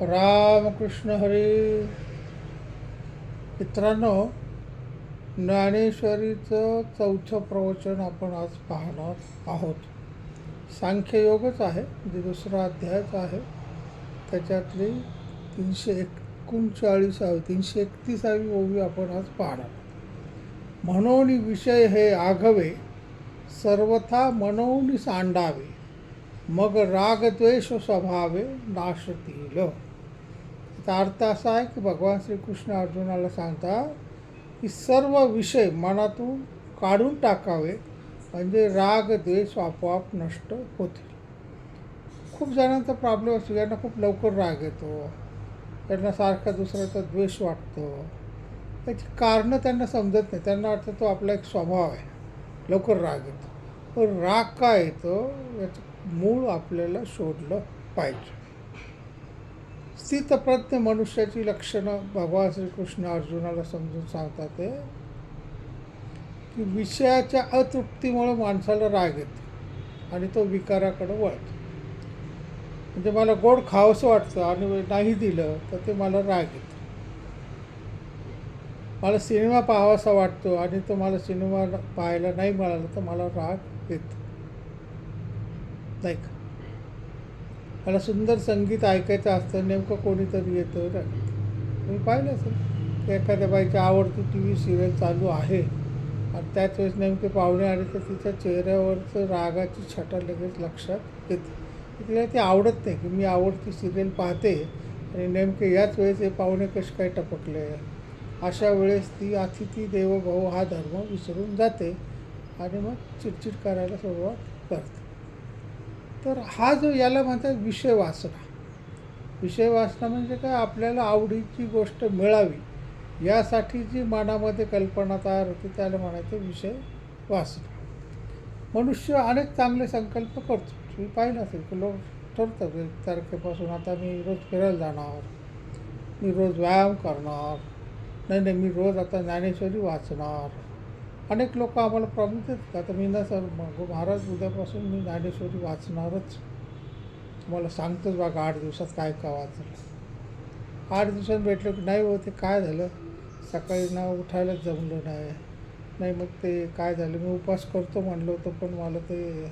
रामकृष्ण हरी। मित्रांनो ज्ञानेश्वरीचं चौथं प्रवचन आपण आज पाहणार आहोत. सांख्ययोगच आहे जे दुसरा अध्यायच आहे. त्याच्यातली तीनशे एकोणचाळीसावी तीनशे एकतीसावी ओवी आपण आज पाहणार. म्हणून विषय हे आघवे सर्वथा मनोनी सांडावे मग रागद्वेष स्वभावे नाशतील याचा अर्थ असा आहे की भगवान श्रीकृष्ण अर्जुनाला सांगतात की सर्व विषय मनातून काढून टाकावे म्हणजे राग द्वेष आपोआप नष्ट होतील. खूप जणांचा प्रॉब्लेम असतो यांना खूप लवकर राग येतो. त्यांना सारखा दुसऱ्याचा द्वेष वाटतो. त्याची कारणं त्यांना समजत नाही. त्यांना वाटतं तो आपला एक स्वभाव आहे. लवकर राग येतो. पण राग का येतो? याचं मूळ आपल्याला शोधलं पाहिजे. स्थितप्रज्ञ मनुष्याची लक्षणं भगवान श्रीकृष्ण अर्जुनाला समजून सांगतात ते की विषयाच्या अतृप्तीमुळे माणसाला राग येतो आणि तो विकाराकडे वळतो. म्हणजे मला गोड खावंसं वाटतं आणि नाही दिलं तर ते मला राग येतो. मला सिनेमा पाहावासा वाटतो आणि तो मला सिनेमा पाहायला नाही मिळाला तर मला राग येतो. नाही का? मला सुंदर संगीत ऐकायचं असतं नेमकं कोणीतरी येतं राग तुम्ही पाहिलं असेल. की एखाद्या बाईची आवडती टी व्ही सिरियल चालू आहे. आणि त्याच वेळेस नेमके पाहुणे आले तर तिच्या चेहऱ्यावरचं रागाची छटा लगेच लक्षात येते. तिला ते आवडत नाही की मी आवडती सिरियल पाहते. आणि नेमके याच वेळेस हे पाहुणे कसे काय टपकले? अशा वेळेस ती अतिथी देवभाऊ हा धर्म विसरून जाते आणि मग चिडचिड करायला सुरुवात करते. तर हा जो याला म्हणतात विषय वासना विषय वासना म्हणजे काय? आपल्याला आवडीची गोष्ट मिळावी. यासाठी जी मनामध्ये कल्पना तयार होते त्याला म्हणायचं विषय वासना मनुष्य अनेक चांगले संकल्प करतो. तुम्ही पाहिलं असेल की लोक ठरतात एक तारखेपासून आता मी रोज फिरायला जाणार मी रोज व्यायाम करणार नाही नाही मी रोज आता ज्ञानेश्वरी वाचणार. अनेक लोक आम्हाला प्रॉब्लेम देतात. आता मी ना सर मग महाराज उद्यापासून मी ज्ञानेश्वरी वाचणारच. तुम्हाला सांगतोच बघा आठ दिवसात काय का वाचलं. आठ दिवसात भेटलं की नाही होते काय झालं? सकाळी ना उठायलाच जमलं नाही. नाही मग ते काय झालं? मी उपवास करतो म्हणलं होतं पण मला ते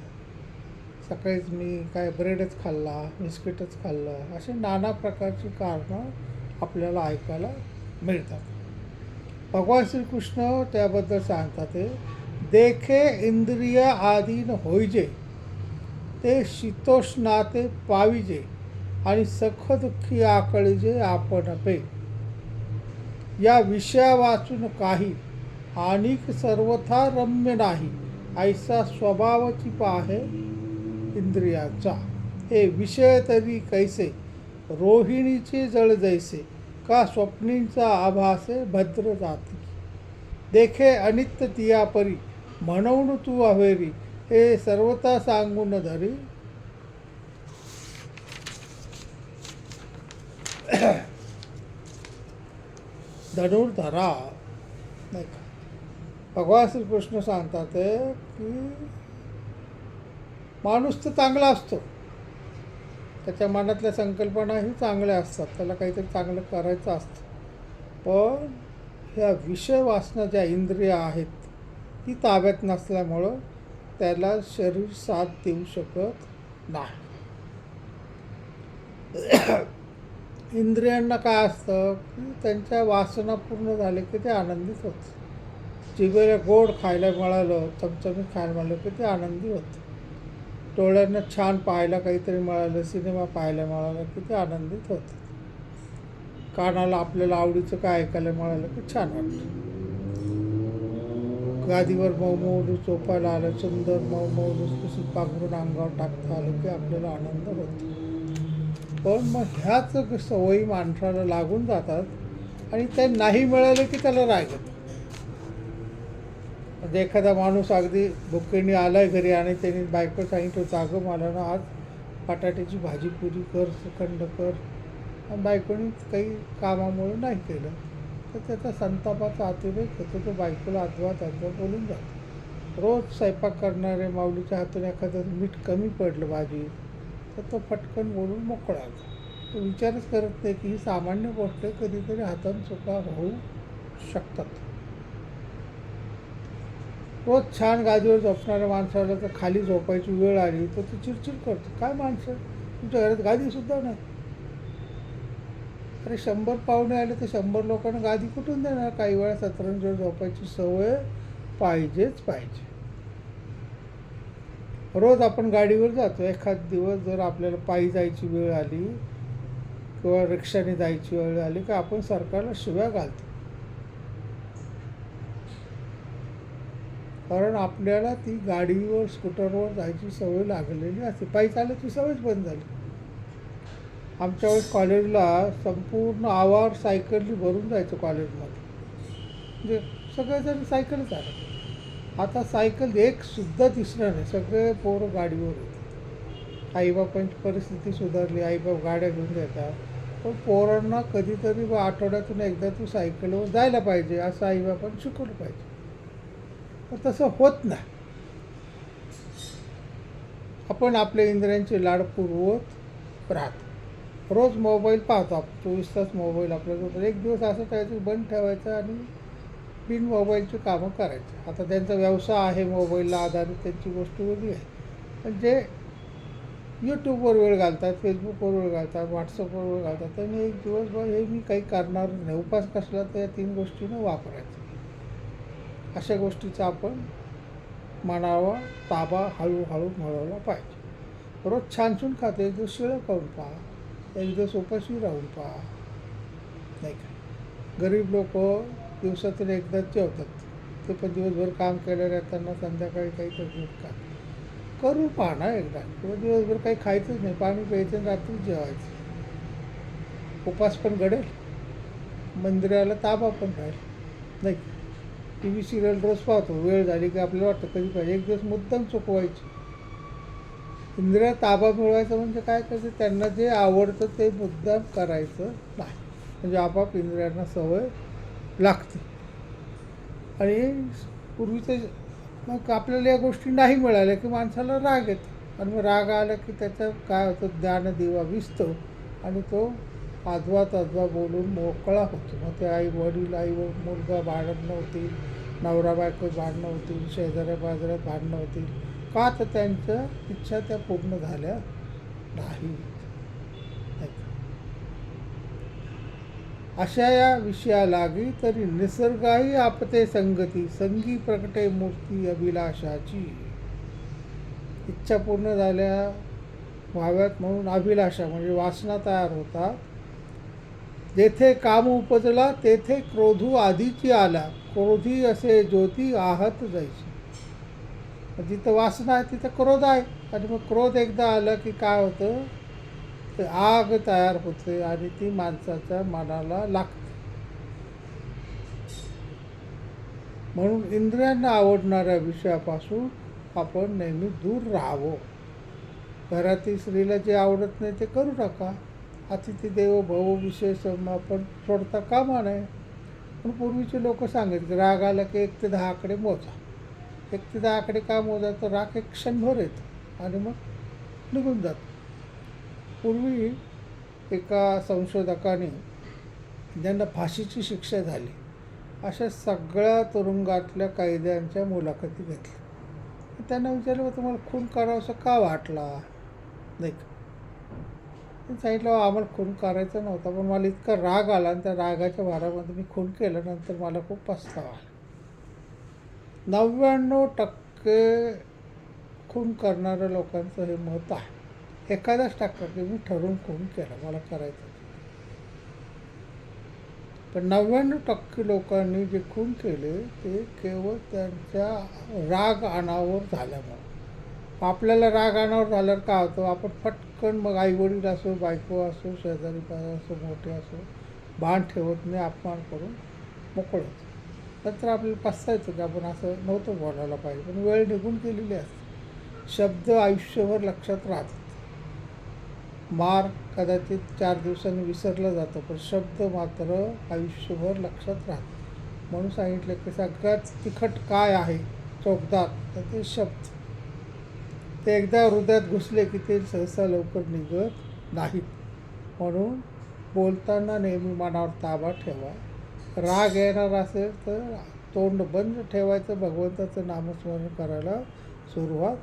सकाळीच मी काय ब्रेडच खाल्ला बिस्किटच खाल्लं असे नाना प्रकारची कारणं आपल्याला ऐकायला मिळतात. भगवान श्रीकृष्ण त्याबद्दल सांगतात ते देखे इंद्रिय आधीन होईजे ते शीतोष्णाते पाविजे आणि सख दुःखी आकळीजे आपण पे या विषया वाचून काही आणिक सर्वथा रम्य नाही ऐसा स्वभावाची पाहे इंद्रियाचा. हे विषय तरी कैसे रोहिणीचे जळ जैसे का स्वप्नींचा आभासे भद्र जाती. देखे अनित्य तिया परी. म्हणून तू अवेरी हे सर्वता सांगून धरी. धनुर्धरा. नाही का? भगवान श्रीकृष्ण सांगतात की माणूस तर चांगला असतो. त्याच्या मनातल्या संकल्पनाही चांगल्या असतात. त्याला काहीतरी चांगलं करायचं असतं. पण ह्या विषय वासना ज्या इंद्रिया आहेत ती ताब्यात नसल्यामुळं त्याला शरीर साथ देऊ शकत नाही. इंद्रियांना काय असतं की त्यांच्या वासना पूर्ण झाले की ते आनंदित होतं जिभेला गोड खायला मिळालं चमचमीत खायला मिळालं की ते आनंदी होतं डोळ्यांना छान पाहायला काहीतरी मिळालं सिनेमा पाहायला मिळाला की ते आनंदित होतं. कानाला आपल्याला आवडीचं काय ऐकायला मिळालं की छान वाटतं गादीवर मऊ मऊ चोपायला आलं सुंदर मऊ मऊ लुसलुसीत पांघरून अंगावर टाकता आलं की आपल्याला आनंद होतो. पण मग ह्याच सवयी माणसाला लागून जातात आणि ते नाही मिळालं की त्याला राग येतो म्हणजे एखादा माणूस अगदी भुक्केनी आला आहे घरी आणि त्यांनी बायको सांगितलं होतं अगं मला ना आज बटाट्याची भाजी पुरी कर श्रीखंड कर. आणि बायकोनी काही कामामुळे नाही केलं. तर त्याचा संतापाचा अतिरेक होतो तो बायकोला अथवा त्यांचा बोलून जातो. रोज स्वयंपाक करणारे माऊलीच्या हातून एखादं मीठ कमी पडलं भाजी तर तो पटकन बोलून मोकळा तो विचारच करत नाही की ही सामान्य गोष्ट कधीतरी हातान चुका होऊ शकतात. रोज छान गादीवर झोपणाऱ्या माणसाला तर खाली झोपायची वेळ आली तर ती चिडचिड करतो. काय माणसं? तुमच्या घरात गादीसुद्धा नाही. अरे शंभर पाहुणे आले तर शंभर लोकांना गादी कुठून देणार? काही वेळा सतरंजीवर झोपायची सवय पाहिजेच पाहिजे. रोज आपण गाडीवर जातो. एखाद दिवस जर आपल्याला पायी जायची वेळ आली किंवा रिक्षाने जायची वेळ आली की आपण सरकारला शिव्या घालतो. कारण आपल्याला ती गाडीवर स्कूटरवर जायची सवय लागलेली असते. पायी चालायची सवयच बंद झाली. आमच्या वेळेस कॉलेजला संपूर्ण आवार सायकलनी भरून जायचं कॉलेजमध्ये. म्हणजे सगळेजण सायकल चालत आता सायकल एक सुद्धा दिसणार नाही. सगळे पोरं गाडीवर येतात आईबापांची परिस्थिती सुधारली. आईबाप गाड्या घेऊन येतात पण पोरांना कधीतरी आठवड्यातून एकदा तू सायकलवर जायला पाहिजे असं आईबापांनी शिकवलं पाहिजे. पण तसं होत नाही. आपण आपल्या इंद्रियांचे लाड पुरवत राहतो. रोज मोबाईल पाहतो आपण चोवीस तास मोबाईल आपल्याजवळ एक दिवस असं काहीतरी बंद ठेवायचं आणि बिन मोबाईलची कामं करायची. आता त्यांचा व्यवसाय आहे मोबाईलला आधारित त्यांची गोष्ट वेगळी आहे. पण जे यूट्यूबवर वेळ घालतात फेसबुकवर वेळ घालतात व्हॉट्सअपवर वेळ घालतात त्यांनी एक दिवसभर हे मी काही करणार नाही. उपास कसला तर या तीन गोष्टीनं वापरायचं. अशा गोष्टीचा आपण मनावा ताबा हळूहळू मिळवला पाहिजे. रोज छान छान एक दिवस शिळं खाऊन पहा एक दिवस उपाशी राहून पहा. नाही का? गरीब लोक दिवसातून एकदाच जेवतात. ते पण दिवसभर काम केलं राहताना संध्याकाळी काहीतरी का करू पहा ना एकदा. किंवा दिवसभर काही खायचंच नाही. पाणी प्यायचं आणि रात्री जेवायचं. उपास पण घडेल. मंदिराला ताबा पण राहील. नाही टी व्ही सिरियल रोज पाहतो. वेळ झाली की आपल्याला वाटतं कधी पाहिजे. एक दिवस मुद्दाम चुकवायची. इंद्रिया ताबा मिळवायचा म्हणजे काय करायचं त्यांना जे आवडतं ते मुद्दाम करायचं नाही. म्हणजे आपाप इंद्रियांना सवय लागते. आणि पूर्वीचं मग आपल्याला या गोष्टी नाही मिळाल्या की माणसाला राग येतो. आणि मग राग आला की त्याचं काय होतं? ज्ञान दिवा विसतो. आणि तो आजवा ताजवा बोलून मोकळा होतो. मग ते आई वडील आई मुलगा भांडणं नव्हती नवरा बायको भांडणं होतील शेजाऱ्या बाजाऱ्यात भांडणं होतील. का तर त्यांच्या इच्छा त्या पूर्ण झाल्या नाही अशा या विषया लागली तरी निसर्गाही आपते संगती संगी प्रकटे मूर्ती अभिलाषाची. इच्छा पूर्ण झाल्या व्हाव्यात म्हणून अभिलाषा म्हणजे वासना तयार होतात. जेथे काम उपजला तेथे क्रोधू आधीची आला. क्रोधी असे ज्योती आहत जायची. जिथं वासना आहे तिथं क्रोध आहे. आणि मग क्रोध एकदा आला की काय होतं? ते आग तयार होते आणि ती माणसाच्या मनाला लागते. म्हणून इंद्रियांना आवडणाऱ्या विषयापासून आपण नेहमी दूर राहावं. घरातील स्त्रीला जे आवडत नाही ते करू नका. अतिथी भव विशेष आपण सोडता कामा नये. पण पूर्वीचे लोक सांगितले राग आला की एक ते दहा आकडे मोजा. एक ते दहा आकडे का मोजा? तर राग एक क्षणभर येतो आणि मग निघून जातो. पूर्वी एका संशोधकाने ज्यांना फाशीची शिक्षा झाली अशा सगळ्या तुरुंगातल्या कैद्यांच्या मुलाखती घेतल्या. त्यांना विचारलं तुम्हाला खून करावंसं का वाटला? नाही का? मी सांगितलं आम्हाला खून करायचा नव्हता पण मला इतका राग आला आणि त्या रागाच्या भारामध्ये मी खून केलं नंतर मला खूप पस्तावा आला. नव्याण्णव टक्के खून करणाऱ्या लोकांचं हे मत आहे. एखादाच टक्का की मी ठरवून खून केला मला करायचं पण नव्याण्णव टक्के लोकांनी जे खून केले ते केवळ त्यांच्या राग अनावर झाल्यामुळे. आपल्याला राग अनावर झाल्यावर काय होतं? आपण पटकन मग आईवडील असो बायको असो शेजारी पाय असो मोठे असो भान ठेवत नाही अपमान करून मोकळत नंतर आपल्याला पस्तायचं की आपण असं नव्हतं बोलायला पाहिजे पण वेळ निघून गेलेली असते. शब्द आयुष्यभर लक्षात राहतात. मार कदाचित चार दिवसांनी विसरला जातो पण शब्द मात्र आयुष्यभर लक्षात राहतात. म्हणून सांगितलं की सगळ्यात तिखट काय आहे? चोकदार तर ते शब्द. ते एकदा हृदयात घुसले की ते सहसा लवकर निघत नाहीत. म्हणून बोलताना नेहमी मनावर ताबा ठेवा. राग येणार असेल तर तोंड बंद ठेवायचं भगवंताचं नामस्मरण करायला सुरुवात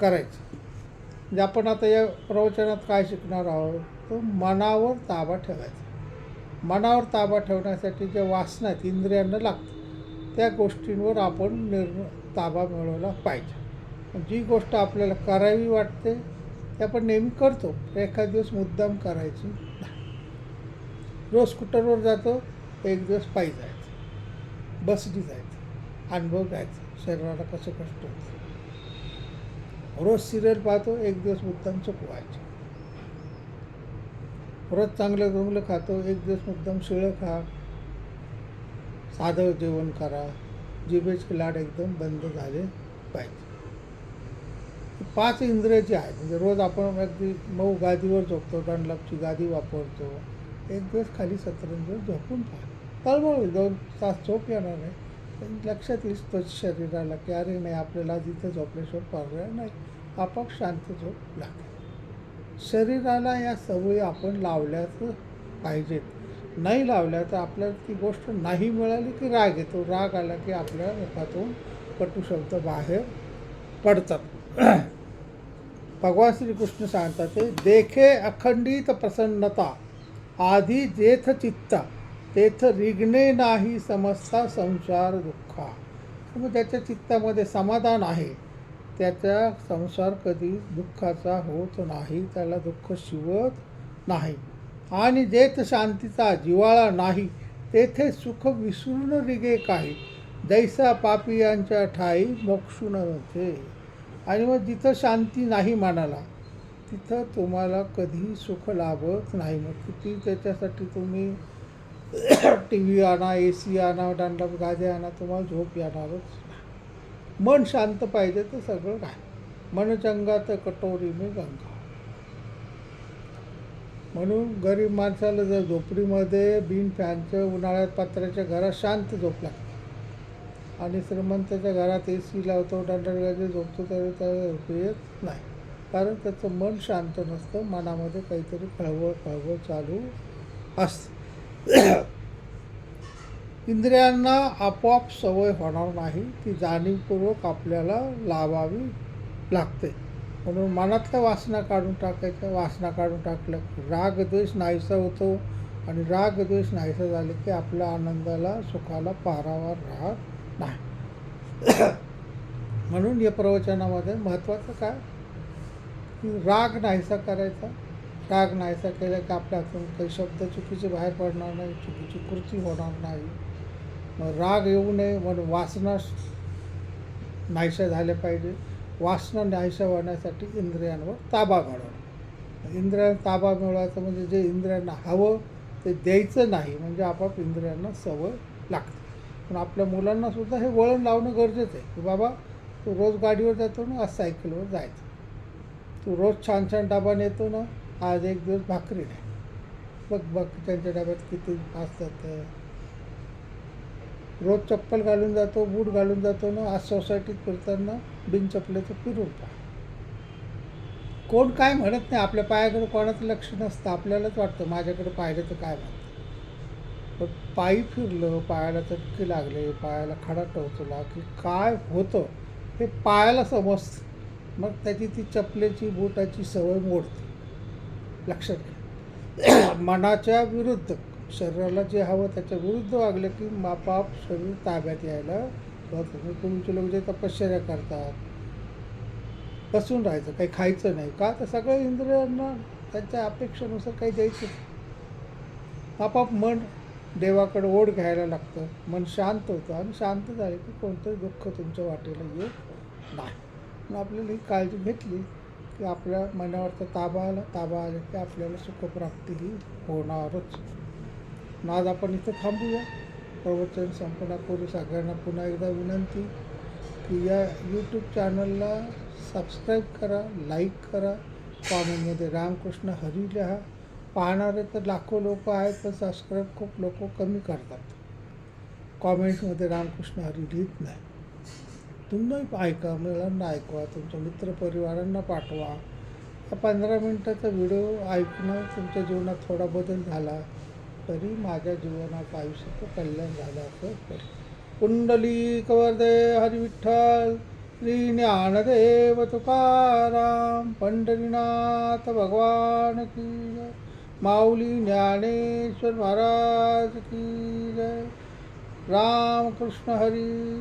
करायची. म्हणजे आपण आता या प्रवचनात काय शिकणार आहोत तर मनावर ताबा ठेवायचा. मनावर ताबा ठेवण्यासाठी ज्या वासना आहेत इंद्रियांना लागतं त्या गोष्टींवर आपण निर् ताबा मिळवला पाहिजे. जी गोष्ट आपल्याला करावी वाटते ते आपण नेहमी करतो. एखाद दिवस मुद्दाम करायची. रोज स्कूटरवर जातो एक दिवस पायी जायचं. बसनी जायचं. अनुभव घ्यायचा. शरीराला कसं कष्ट होतं रोज सिरियल पाहतो एक दिवस मुद्दाम चुकवायचे. रोज चांगलं चांगलं खातो एक दिवस मुद्दाम शिळं खा. साधं जेवण करा. जिभेचे लाड एकदम बंद झाले पाहिजे. पाच इंद्रिय जे आहेत म्हणजे रोज आपण अगदी मऊ गादीवर झोपतो दंडलापची गादी वापरतो एक दिवस खाली सतरंजीवर झोपून पहा तळमळ होईल दोन तास झोप येणार नाही. पण लक्षात येईल तो शरीराला की अरे नाही आपल्याला जिथे झोपल्याशिवाय पर्याय नाही. आपाप शांत झोप लागते शरीराला या सवयी आपण लावल्याच पाहिजेत. नाही लावल्या तर आपल्याला ती गोष्ट नाही मिळाली की राग येतो. राग आला की आपल्या मुखातून कटू शब्द बाहेर पडतात. भगवान श्रीकृष्ण सांगतात ते देखे अखंडित प्रसन्नता आधी जेथ चित्ता तेथ रिगणे नाही समस्ता संसार दुःखा. मग त्याच्या चित्तामध्ये समाधान आहे त्याचा संसार कधी दुःखाचा होत नाही त्याला दुःख शिवत नाही. आणि जेथ शांतीचा जिवाळा नाही तेथे सुख विसरून रिगे काही दैसा पापियांच्या ठाई मोक्षून नव्हते. आणि मग जिथं शांती नाही मानाला तिथं तुम्हाला कधी सुख लाभत नाही. मग किती त्याच्यासाठी तुम्ही टी व्ही आणा ए सी आणा दांडा गाजे आणा तुम्हाला झोप येणारच मन शांत पाहिजे तर सगळं काय मन चंगा तर कटोरी मी गंगा. म्हणून गरीब माणसाला जर झोपडीमध्ये बिन फॅनचं उन्हाळ्यात पात्राच्या घरात शांत झोप लागते. आणि श्रीमंताच्या घरात ए सी लावतो दंडगाजे झोपतो तरी त्याला झोप येत नाही. कारण त्याचं मन शांत नसतं मनामध्ये काहीतरी खळबळ खळबळ चालू असते. इंद्रियांना आपोआप सवय होणार नाही ती जाणीवपूर्वक आपल्याला लावावी लागते. म्हणून मनातल्या वासना काढून टाकायच्या वासना काढून टाकल्या राग द्वेष नाहीसा होतो. आणि राग द्वेष नाहीसा झाले की आपल्या आनंदाला सुखाला पारावार राहत नाही. म्हणून या प्रवचनामध्ये महत्त्वाचं काय? की राग नाहीसा करायचा. राग नाहीसा केला की आपल्या हातून काही शब्द चुकीचे बाहेर पडणार नाही चुकीची कृती होणार नाही. मग राग येऊ नये म्हणून वासना नाहीशा झाल्या पाहिजे. वासना नाहीशा होण्यासाठी इंद्रियांवर ताबा मिळवणं इंद्रियांना ताबा मिळवायचा म्हणजे जे इंद्रियांना हवं ते द्यायचं नाही. म्हणजे आपाप इंद्रियांना सवय लागते. पण आपल्या मुलांना सुद्धा हे वळण लावणं गरजेचं आहे. की बाबा तू रोज गाडीवर जातो ना आज सायकलवर जायचं. तू रोज छान छान डबा नेतो ना आज एक दिवस भाकरी नाही. बघ बघ त्यांच्या डब्यात किती असतात रोज चप्पल घालून जातो बूट घालून जातो ना आज सोसायटीत फिरताना बिन फिरून पहा. कोण काय म्हणत नाही आपल्या पायाकडे कोणाचं लक्ष नसतं आपल्यालाच वाटतं माझ्याकडे पाहिलं तर काय म्हणतं पण पायी फिरलं पायाला चटके लागले पायाला खडा टोचला की काय होतं हे पायाला समजतं. मग त्याची ती चपलेची बोटाची सवय मोडते. लक्षात घ्या. मनाच्या विरुद्ध शरीराला जे हवं त्याच्या विरुद्ध वागलं की मापाप शरीर ताब्यात यायला सुरुवात होते. लोक जे तपश्चर्या करतात बसून राहायचं काही खायचं नाही का? तर सगळं इंद्रियांना त्यांच्या अपेक्षेनुसार काही द्यायचं आपाप मन देवाकडे ओढ घ्यायला लागतं. मन शांत होतं आणि शांत झालं की कोणतंही दुःख तुमच्या वाटेला येत नाही. मग आपल्याला ही काळजी घेतली की आपल्या मनावरचा ताबा आला ताबा आला की आपल्याला सुखप्राप्ती ही होणारच. मग आज आपण इथं थांबूया. प्रवचन संपण्यापूर्वी सगळ्यांना पुन्हा एकदा विनंती की या यूट्यूब चॅनलला सबस्क्राईब करा लाईक करा. कॉमेंटमध्ये रामकृष्ण हरी लिहा. पाहणारे तर लाखो लोक आहेत पण सबस्क्राईब खूप लोक कमी करतात. कॉमेंट्समध्ये रामकृष्ण हरी लिहित नाही. तुम्ही ऐका मुलांना ऐकवा तुमच्या मित्रपरिवारांना पाठवा. पंधरा मिनटाचा व्हिडिओ ऐकणं तुमच्या जीवनात थोडा बदल झाला तरी माझ्या जीवनात आयुष्याचं कल्याण झालं असं कुंडली कवर्दे हरी विठ्ठल श्री ज्ञानदेव तुकाराम पंढरीनाथ भगवान की माऊली ज्ञानेश्वर महाराज की जय। राम कृष्ण हरी।